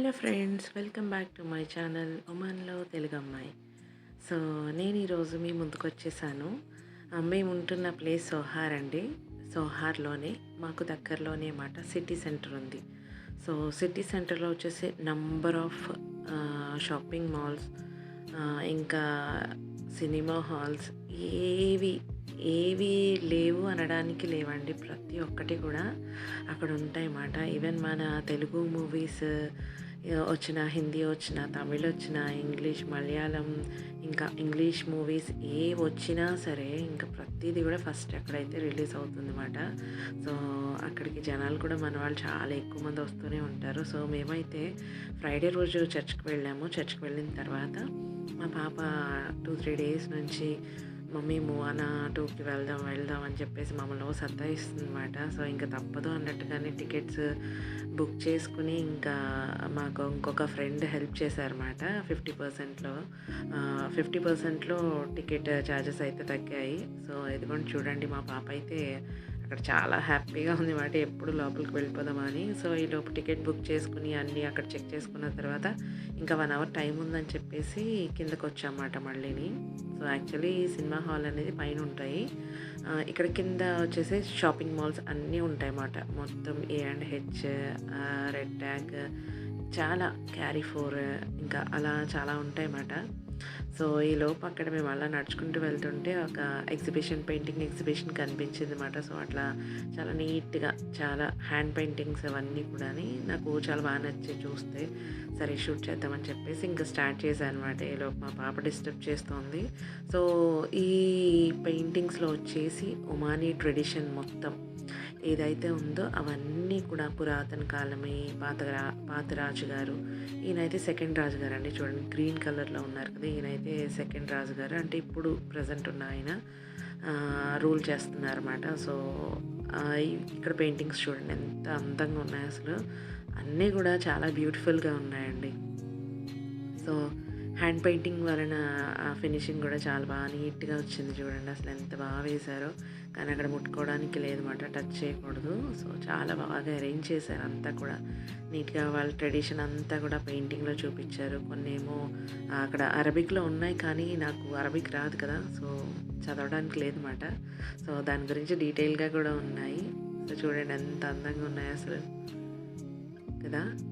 Hello friends welcome back to my channel ఒమన్లో Telugu అమ్మాయి so నేను ఈరోజు మీ ముందుకు వచ్చేసాను మేము ఉంటున్న ప్లేస్ సోహార్ అండి. సోహార్లోనే మాకు దగ్గరలోనే మాట సిటీ సెంటర్ ఉంది. సో సిటీ సెంటర్లో వచ్చేసి నంబర్ ఆఫ్ షాపింగ్ మాల్స్ ఇంకా సినిమా హాల్స్ ఏవి ఏవి లేవు అనడానికి లేవండి. ప్రతి ఒక్కటి కూడా అక్కడ ఉంటాయి అన్నమాట ఈవెన్ మన తెలుగు మూవీస్ వచ్చిన హిందీ వచ్చిన తమిళ్ వచ్చిన ఇంగ్లీష్ మలయాళం ఇంకా ఇంగ్లీష్ మూవీస్ ఏ వచ్చినా సరే ఇంకా ప్రతిదీ కూడా ఫస్ట్ అక్కడైతే రిలీజ్ అవుతుంది అన్నమాట సో అక్కడికి జనాలు కూడా మన వాళ్ళు చాలా ఎక్కువ మంది వస్తూనే ఉంటారు. సో మేమైతే ఫ్రైడే రోజు చర్చ్కి వెళ్ళాము. చర్చ్కి వెళ్ళిన తర్వాత మా పాప టూ త్రీ డేస్ నుంచి మమ్మీ మూవానా టూకి వెళ్దాం వెళ్దాం అని చెప్పేసి మమ్మల్ని ఓ అనమాట సో ఇంకా తప్పదు అన్నట్టుగానే టికెట్స్ బుక్ చేసుకుని ఇంకా మాకు ఇంకొక ఫ్రెండ్ హెల్ప్ చేశారన్నమాట ఫిఫ్టీ పర్సెంట్లో. ఫిఫ్టీ పర్సెంట్లో టికెట్ ఛార్జెస్ అయితే తగ్గాయి. సో ఇదిగోండి చూడండి మా పాప అయితే అక్కడ చాలా హ్యాపీగా ఉంది మాట ఎప్పుడు లోపలికి వెళ్ళిపోదామని సో ఈ లోపు టికెట్ బుక్ చేసుకుని అన్నీ అక్కడ చెక్ చేసుకున్న తర్వాత ఇంకా వన్ అవర్ టైం ఉందని చెప్పేసి కిందకు వచ్చామాట మళ్ళీని. సో యాక్చువల్లీ సినిమా హాల్ అనేది పైన ఉంటాయి. ఇక్కడ కింద వచ్చేసి షాపింగ్ మాల్స్ అన్నీ ఉంటాయి అన్నమాట. మొత్తం A and H red tag చాలా క్యారీ ఫోర్ ఇంకా అలా చాలా ఉంటాయి అన్నమాట. సో ఈ లోపు అక్కడ మేము అలా నడుచుకుంటూ వెళ్తుంటే ఒక ఎగ్జిబిషన్ పెయింటింగ్ ఎగ్జిబిషన్ కనిపించింది అనమాట సో అట్లా చాలా నీట్గా చాలా హ్యాండ్ పెయింటింగ్స్ అవన్నీ కూడా నాకు చాలా బాగా నచ్చి చూస్తే. సరే షూట్ చేద్దామని చెప్పేసి ఇంకా స్టార్ట్ చేశాను అనమాట ఈ లోపు మా పాప డిస్టర్బ్ చేస్తోంది. సో ఈ పెయింటింగ్స్లో వచ్చేసి ఒమానీ ట్రెడిషన్ మొత్తం. ఏదైతే ఉందో అవన్నీ కూడా పురాతన కాలమే. పాత రా- పాత రాజుగారు ఈయనైతే సెకండ్ రాజుగారు అండి చూడండి గ్రీన్ కలర్లో ఉన్నారు కదా. ఈయనైతే సెకండ్ రాజుగారు. అంటే ఇప్పుడు ప్రజెంట్ ఉన్న ఆయన రూల్ చేస్తున్నారన్నమాట. సో ఇక్కడ పెయింటింగ్స్ చూడండి ఎంత అందంగా ఉన్నాయి అసలు. అన్నీ కూడా చాలా బ్యూటిఫుల్గా ఉన్నాయండి. సో హ్యాండ్ పెయింటింగ్ వలన ఆ ఫినిషింగ్ కూడా చాలా బాగా నీట్గా వచ్చింది చూడండి. అసలు ఎంత బాగా వేశారో. కానీ అక్కడ ముట్టుకోవడానికి లేదన్నమాట టచ్ చేయకూడదు. సో చాలా బాగా అరేంజ్ చేశారు అంతా కూడా. నీట్గా వాళ్ళ ట్రెడిషన్ అంతా కూడా పెయింటింగ్లో చూపించారు. కొన్ని ఏమో అక్కడ అరబిక్లో ఉన్నాయి కానీ నాకు అరబిక్ రాదు కదా. సో చదవడానికి లేదన్నమాట. సో దాని గురించి డీటెయిల్గా కూడా ఉన్నాయి. సో చూడండి ఎంత అందంగా ఉన్నాయి అసలు. కదా?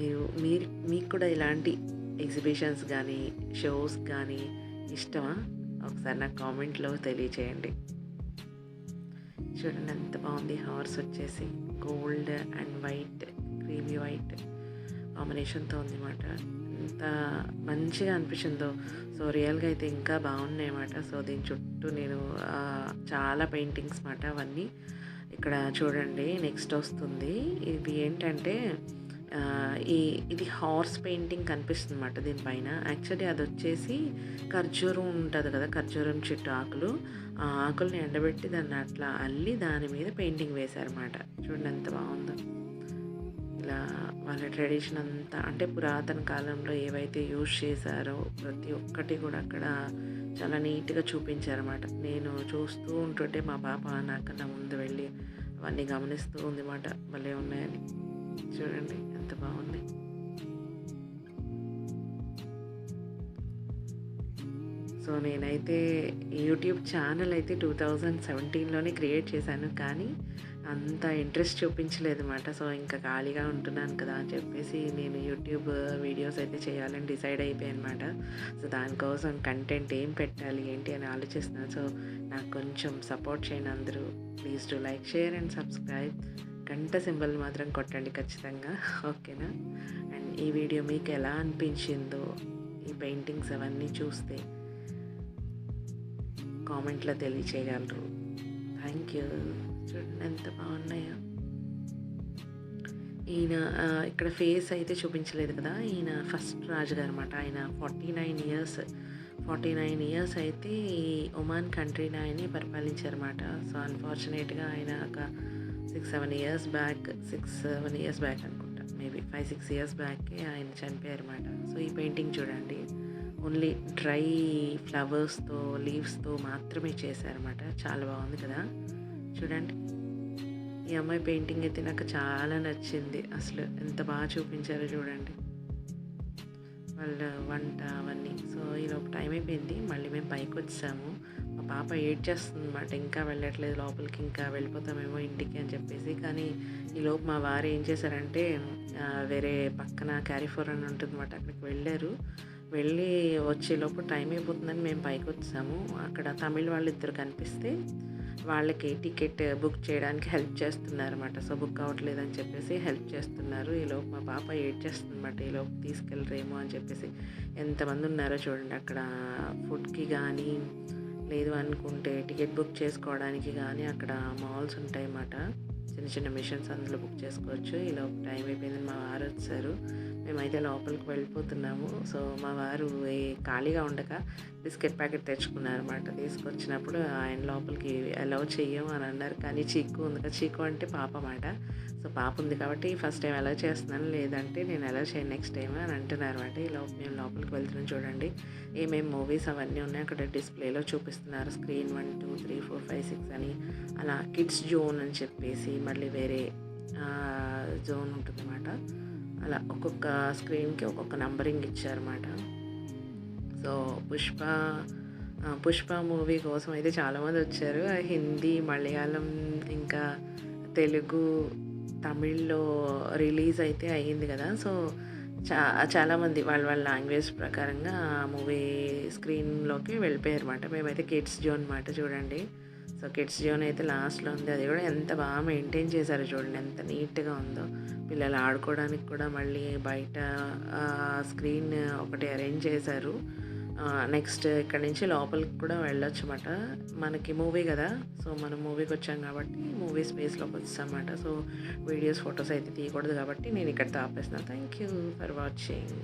మీరు మీరు మీకు కూడా ఇలాంటి ఎగ్జిబిషన్స్ కానీ షోస్ కానీ ఇష్టమా? ఒకసారి నాకు కామెంట్లో తెలియచేయండి. చూడండి ఎంత బాగుంది. హార్స్ వచ్చేసి gold and white creamy white కాంబినేషన్తో ఉందన్నమాట. ఎంత మంచిగా అనిపించిందో. సో రియల్గా అయితే ఇంకా బాగున్నాయి అన్నమాట సో దీని చుట్టూ నేను చాలా పెయింటింగ్స్ మాట అవన్నీ. ఇక్కడ చూడండి నెక్స్ట్ వస్తుంది. ఇది ఏంటంటే ఈ ఇది హార్స్ పెయింటింగ్ కనిపిస్తుంది అనమాట దీనిపైన యాక్చువల్లీ అది వచ్చేసి ఖర్జూరం ఉంటుంది కదా ఖర్జూరం చెట్టు ఆకులు. ఆ ఆకుల్ని ఎండబెట్టి దాన్ని అట్లా అల్లి దాని మీద పెయింటింగ్ వేశారన్నమాట. చూడండి ఎంత బాగుందో. ఇలా వాళ్ళ ట్రెడిషన్ అంతా అంటే పురాతన కాలంలో ఏవైతే యూజ్ చేశారో ప్రతి ఒక్కటి కూడా అక్కడ చాలా నీట్గా చూపించారన్నమాట. నేను చూస్తూ ఉంటుంటే మా పాప నాకన్నా ముందు వెళ్ళి అవన్నీ గమనిస్తూ ఉంది మాట భలే ఉన్నాయని. చూడండి ఎంత బాగుంది. సో నేనైతే యూట్యూబ్ ఛానల్ అయితే టూ థౌజండ్ సెవెంటీన్లోనే క్రియేట్ చేశాను కానీ అంత ఇంట్రెస్ట్ చూపించలేదు అనమాట సో ఇంకా ఖాళీగా ఉంటున్నాను కదా అని చెప్పేసి నేను యూట్యూబ్ వీడియోస్ అయితే చేయాలని డిసైడ్ అయిపోయాను అనమాట సో దానికోసం కంటెంట్ ఏం పెట్టాలి ఏంటి అని ఆలోచిస్తున్నాను సో నాకు కొంచెం సపోర్ట్ చేయండి అందరూ. Please to like share and subscribe. గంట సింబల్ మాత్రం కొట్టండి ఖచ్చితంగా. ఓకేనా? అండ్ ఈ వీడియో మీకు ఎలా అనిపించిందో ఈ పెయింటింగ్స్ అవన్నీ చూస్తే కామెంట్లో తెలియచేయగలరు. Thank you. చూడండి ఎంత బాగున్నాయో. ఈయన ఇక్కడ ఫేస్ అయితే చూపించలేదు కదా? ఈయన ఫస్ట్ రాజు గారు అనమాట ఆయన forty nine years forty nine years అయితే ఈ ఒమాన్ కంట్రీని ఆయనే పరిపాలించారన్నమాట. సో అన్ఫార్చునేట్గా ఆయన ఒక six seven years back six seven years back అనుకుంటా. మేబీ ఫైవ్ సిక్స్ ఇయర్స్ బ్యాకే ఆయన చనిపోయారు అనమాట సో ఈ పెయింటింగ్ చూడండి. ఓన్లీ డ్రై ఫ్లవర్స్తో లీవ్స్తో మాత్రమే చేశారన్నమాట చాలా బాగుంది కదా. చూడండి. ఈ అమ్మాయి పెయింటింగ్ అయితే నాకు చాలా నచ్చింది. అసలు ఎంత బాగా చూపించారో చూడండి. వాళ్ళ వంట అవన్నీ. సో ఈలోపు టైం అయిపోయింది. మళ్ళీ మేము పైకి వచ్చాము. పాప ఏడ్ చేస్తుంది అనమాట ఇంకా వెళ్ళట్లేదు లోపలికి ఇంకా వెళ్ళిపోతామేమో ఇంటికి అని చెప్పేసి. కానీ ఈలోపు మా వారు ఏం చేశారంటే వేరే పక్కన క్యారిఫోర్ అని ఉంటుంది అనమాట అక్కడికి వెళ్ళారు. వెళ్ళి వచ్చేలోపు టైం అయిపోతుందని మేము పైకి వచ్చాము. అక్కడ తమిళ వాళ్ళు ఇద్దరు కనిపిస్తే వాళ్ళకి టికెట్ బుక్ చేయడానికి హెల్ప్ చేస్తున్నారు అనమాట సో బుక్ అవ్వట్లేదు అని చెప్పేసి హెల్ప్ చేస్తున్నారు. ఈలోపు మా పాప ఏడ్ చేస్తుందన్నమాట ఈలోపు తీసుకెళ్ళరేమో అని చెప్పేసి. ఎంతమంది ఉన్నారో చూడండి అక్కడ ఫుడ్కి కానీ లేదు అనుకుంటే టికెట్ బుక్ చేసుకోవడానికి కానీ అక్కడ మాల్స్ ఉంటాయి అన్నమాట చిన్న చిన్న మిషన్స్ అందులో బుక్ చేసుకోవచ్చు. ఇలా టైం అయిపోయిందని మా వారు వచ్చారు. మేమైతే లోపలికి వెళ్ళిపోతున్నాము. సో మా వారు ఏ ఖాళీగా ఉండక బిస్కెట్ ప్యాకెట్ తెచ్చుకున్నారు అనమాట తీసుకొచ్చినప్పుడు ఆయన లోపలికి అలౌ చెయ్యము అని అన్నారు. కానీ చీకు ఉంది కదా చీకు అంటే పాప అన్నమాట. సో పాప ఉంది కాబట్టి ఫస్ట్ టైం అలౌ చేస్తున్నాను. లేదంటే నేను అలౌ చేయను నెక్స్ట్ టైం అని అంటున్నారు అనమాట ఈ లోపు మేము లోపలికి వెళ్తున్నాం చూడండి. ఏమేమి మూవీస్ అవన్నీ ఉన్నాయి అక్కడ డిస్ప్లేలో చూపిస్తున్నారు. Screen one two three four five six అని. అలా కిడ్స్ జోన్ అని చెప్పేసి మళ్ళీ వేరే జోన్ ఉంటుంది అలా ఒక్కొక్క స్క్రీన్కి ఒక్కొక్క నంబరింగ్ ఇచ్చారన్నమాట. సో పుష్ప పుష్ప మూవీ కోసం అయితే చాలామంది వచ్చారు. హిందీ మలయాళం ఇంకా తెలుగు తమిళ్ళో రిలీజ్ అయితే అయ్యింది కదా. సో చా చాలామంది వాళ్ళ వాళ్ళ లాంగ్వేజ్ ప్రకారంగా ఆ మూవీ స్క్రీన్లోకి వెళ్ళిపోయారు అనమాట మేమైతే కిడ్స్ జోన్ మాట చూడండి. సో కిడ్స్ జోన్ అయితే లాస్ట్లో ఉంది. అది కూడా ఎంత బాగా మెయింటైన్ చేశారు చూడండి. ఎంత నీట్గా ఉందో. పిల్లలు ఆడుకోవడానికి కూడా మళ్ళీ బయట స్క్రీన్ ఒకటి అరేంజ్ చేశారు. నెక్స్ట్ ఇక్కడ నుంచి లోపలికి కూడా వెళ్ళొచ్చు అన్నమాట మనకి మూవీ కదా. సో మనం మూవీకి వచ్చాం కాబట్టి మూవీ స్పేస్లోకి వచ్చామన్నమాట. సో వీడియోస్ ఫొటోస్ అయితే తీయకూడదు కాబట్టి నేను ఇక్కడ ఆపేసిన థ్యాంక్ యూ ఫర్ వాచింగ్.